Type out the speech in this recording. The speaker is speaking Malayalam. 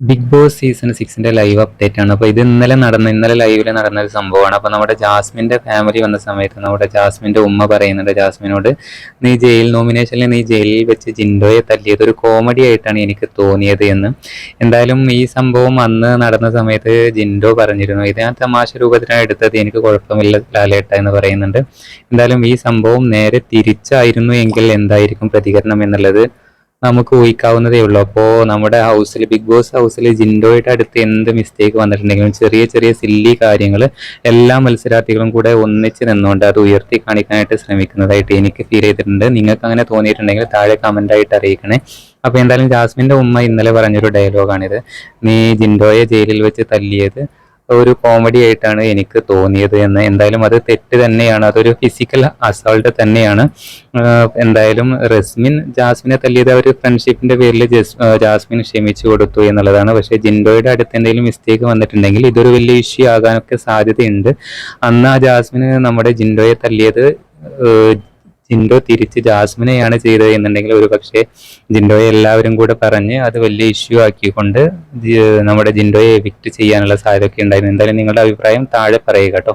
ബിഗ് ബോസ് സീസൺ സിക്സിന്റെ ലൈവ് അപ്ഡേറ്റ് ആണ്. അപ്പോൾ ഇത് ഇന്നലെ നടന്ന ഇന്നലെ ലൈവിൽ നടന്ന ഒരു സംഭവമാണ്. അപ്പോൾ നമ്മുടെ ജാസ്മിന്റെ ഫാമിലി വന്ന സമയത്ത് നമ്മുടെ ജാസ്മിന്റെ ഉമ്മ പറയുന്നുണ്ട് ജാസ്മിനോട് നീ ജയിൽ നോമിനേഷനിൽ നീ ജയിലിൽ വെച്ച് ജിൻഡോയെ തല്ലിയത് ഒരു കോമഡി ആയിട്ടാണ് എനിക്ക് തോന്നിയത് എന്ന്. എന്തായാലും ഈ സംഭവം അന്ന് നടന്ന സമയത്ത് ജിൻഡോ പറഞ്ഞിരുന്നു ഇത് ഞാൻ തമാശ രൂപത്തിലാണ് എടുത്തത് എനിക്ക് കുഴപ്പമില്ല ലാലേട്ട എന്ന് പറയുന്നുണ്ട്. എന്തായാലും ഈ സംഭവം നേരെ തിരിച്ചായിരുന്നു എങ്കിൽ എന്തായിരിക്കും പ്രതികരണം എന്നുള്ളത് നമുക്ക് ഊഹിക്കാവുന്നതേ ഉള്ളൂ. അപ്പോൾ നമ്മുടെ ഹൗസിൽ ബിഗ് ബോസ് ഹൗസിൽ ജിൻഡോയുടെ അടുത്ത് എന്ത് മിസ്റ്റേക്ക് വന്നിട്ടുണ്ടെങ്കിലും ചെറിയ ചെറിയ സില്ലി കാര്യങ്ങൾ എല്ലാ മത്സരാർത്ഥികളും കൂടെ ഒന്നിച്ച് നിന്നുകൊണ്ട് അത് ഉയർത്തി കാണിക്കാനായിട്ട് ശ്രമിക്കുന്നതായിട്ട് എനിക്ക് ഫീൽ ചെയ്തിട്ടുണ്ട്. നിങ്ങൾക്ക് അങ്ങനെ തോന്നിയിട്ടുണ്ടെങ്കിൽ താഴെ കമന്റ് ആയിട്ട് അറിയിക്കണേ. അപ്പോൾ എന്തായാലും ജാസ്മിന്റെ ഉമ്മ ഇന്നലെ പറഞ്ഞൊരു ഡയലോഗാണിത് നീ ജിൻഡോയെ ജയിലിൽ വെച്ച് തല്ലിയത് ഒരു കോമഡി ആയിട്ടാണ് എനിക്ക് തോന്നിയത് എന്ന്. എന്തായാലും അത് തെറ്റ് തന്നെയാണ്. അതൊരു ഫിസിക്കൽ അസോൾട്ട് തന്നെയാണ്. എന്തായാലും റസ്മിൻ ജാസ്മിനെ തല്ലിയത് അവർ ഫ്രണ്ട്ഷിപ്പിന്റെ പേരിൽ ജാസ്മിൻ ക്ഷമിച്ചു കൊടുത്തു എന്നുള്ളതാണ്. പക്ഷേ ജിൻഡോയുടെ അടുത്ത് എന്തെങ്കിലും മിസ്റ്റേക്ക് വന്നിട്ടുണ്ടെങ്കിൽ ഇതൊരു വലിയ ഇഷ്യൂ ആകാനൊക്കെ സാധ്യതയുണ്ട്. അന്ന് ആ ജാസ്മിന് നമ്മുടെ ജിൻഡോയെ തല്ലിയത് ജിൻഡോ തിരിച്ച് ജാസ്മിനെയാണ് ചെയ്തത് എന്നുണ്ടെങ്കിൽ ഒരു പക്ഷേ ജിൻഡോയെ എല്ലാവരും കൂടെ പറഞ്ഞ് അത് വലിയ ഇഷ്യൂ ആക്കിക്കൊണ്ട് നമ്മുടെ ജിൻഡോയെ എവിക്റ്റ് ചെയ്യാനുള്ള സാധ്യതയൊക്കെ ഉണ്ടായിരുന്നു. എന്തായാലും നിങ്ങളുടെ അഭിപ്രായം താഴെ പറയുക കേട്ടോ.